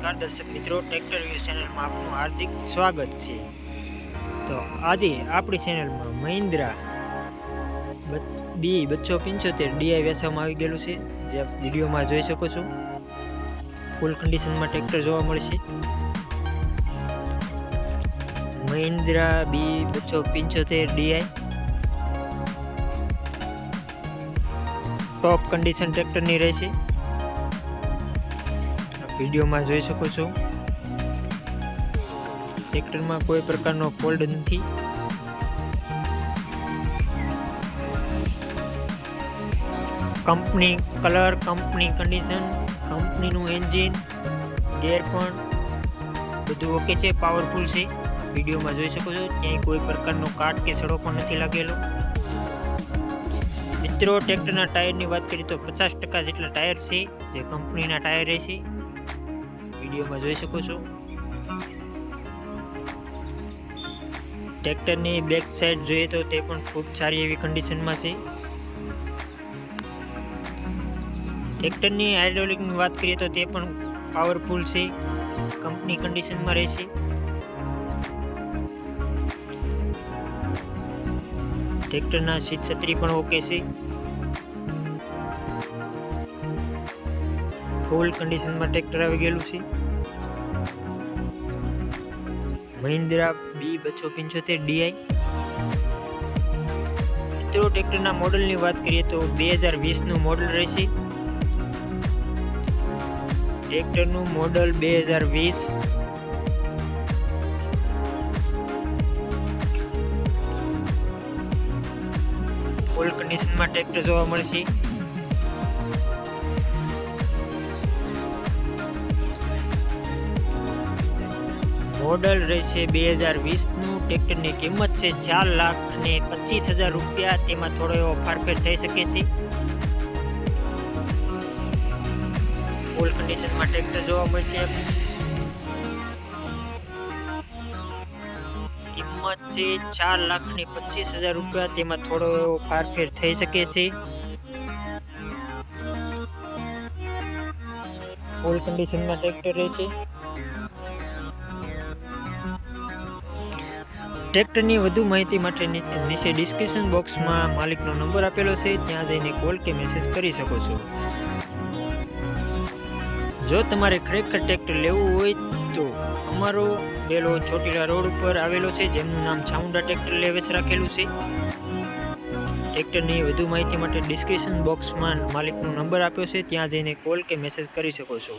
નમસ્કાર દર્શક મિત્રો ટ્રેક્ટર વ્યૂ ચેનલમાં આપનું હાર્દિક સ્વાગત છે. તો આજે આપણી ચેનલમાં મહિન્દ્રા બી બચ્ચો પંચોતેર ડીઆઈ વેચવામાં આવી ગયેલું છે. જે વિડીયોમાં જોઈ શકો છો. ફૂલ કન્ડિશનમાં ટ્રેક્ટર જોવા મળશે મહિન્દ્રા બી બચ્ચો પંચોતેર ડીઆઈ ટોપ કન્ડિશન ટ્રેક્ટરની રહેશે. વિડીયોમાં જોઈ શકો છો. ટ્રેક્ટરમાં કોઈ પ્રકારનો ફોલ્ડ નથી. કંપની કલર કંપની કન્ડિશન કંપનીનું એન્જિન ગેર પણ બધું ઓકે છે પાવરફુલ છે. વિડીયોમાં જોઈ શકો છો, ક્યાંય કોઈ પ્રકારનો કાટ કે સડો પણ નથી લાગેલો. મિત્રો ટ્રેક્ટરના ટાયરની વાત કરીએ તો પચાસ ટકા જેટલા ટાયર છે, જે કંપનીના ટાયર રહેશે વિડીયોમાં જોઈ શકો છો. ટ્રેક્ટરની બેક સાઈડ જોઈએ તો તે પણ ખૂબ સારી એવી કન્ડિશનમાં છે. ટ્રેક્ટરની હાઇડ્રોલિકની વાત કરીએ તો તે પણ પાવરફુલ છે. કંપની કન્ડિશનમાં રહેશે. ટ્રેક્ટરના સીટ છત્રી પણ ઓકે છે. ફૂલ કન્ડિશનમાં ટ્રેક્ટર આવી ગયેલું છે. મહિન્દ્રા બી બસો પંચોતેર ડીઆઈ મિત્રો ટ્રેક્ટરના મોડલની વાત કરીએ તો બે હજાર વીસનું મોડલ રહેશે. ટ્રેક્ટરનું મોડલ બે હજાર વીસ. ફૂલ કન્ડિશનમાં ટ્રેક્ટર જોવા મળશે. મોડલ રહેશે બે હજાર વીસનું. ટ્રેક્ટરની કિંમત છે ચાર લાખ અને પચીસ હજાર રૂપિયા. તેમાં થોડો એવો ફારફેર થઈ શકે છે. ફૂલ કન્ડિશનમાં ટ્રેક્ટર જોવા મળશે કિંમત છે ચાર લાખ ને પચીસ હજાર રૂપિયા. તેમાં થોડો એવો ફારફેર થઈ શકે છે. ફૂલ કન્ડિશનમાં ટ્રેક્ટર રહેશે. ટ્રેક્ટરની વધુ માહિતી માટે નીચે ડિસ્ક્રિપ્શન બોક્સમાં માલિકનો નંબર આપેલો છે, ત્યાં જઈને કોલ કે મેસેજ કરી શકો છો. જો તમારે ખરેખર ટ્રેક્ટર લેવું હોય તો અમારો ડેલો ચોટીલા રોડ ઉપર આવેલો છે, જેમનું નામ છાઉંડા ટ્રેક્ટર લેવેસ રાખેલું છે. ટ્રેક્ટરની વધુ માહિતી માટે ડિસ્ક્રિપ્શન બોક્સમાં માલિકનો નંબર આપ્યો છે, ત્યાં જઈને કોલ કે મેસેજ કરી શકો છો.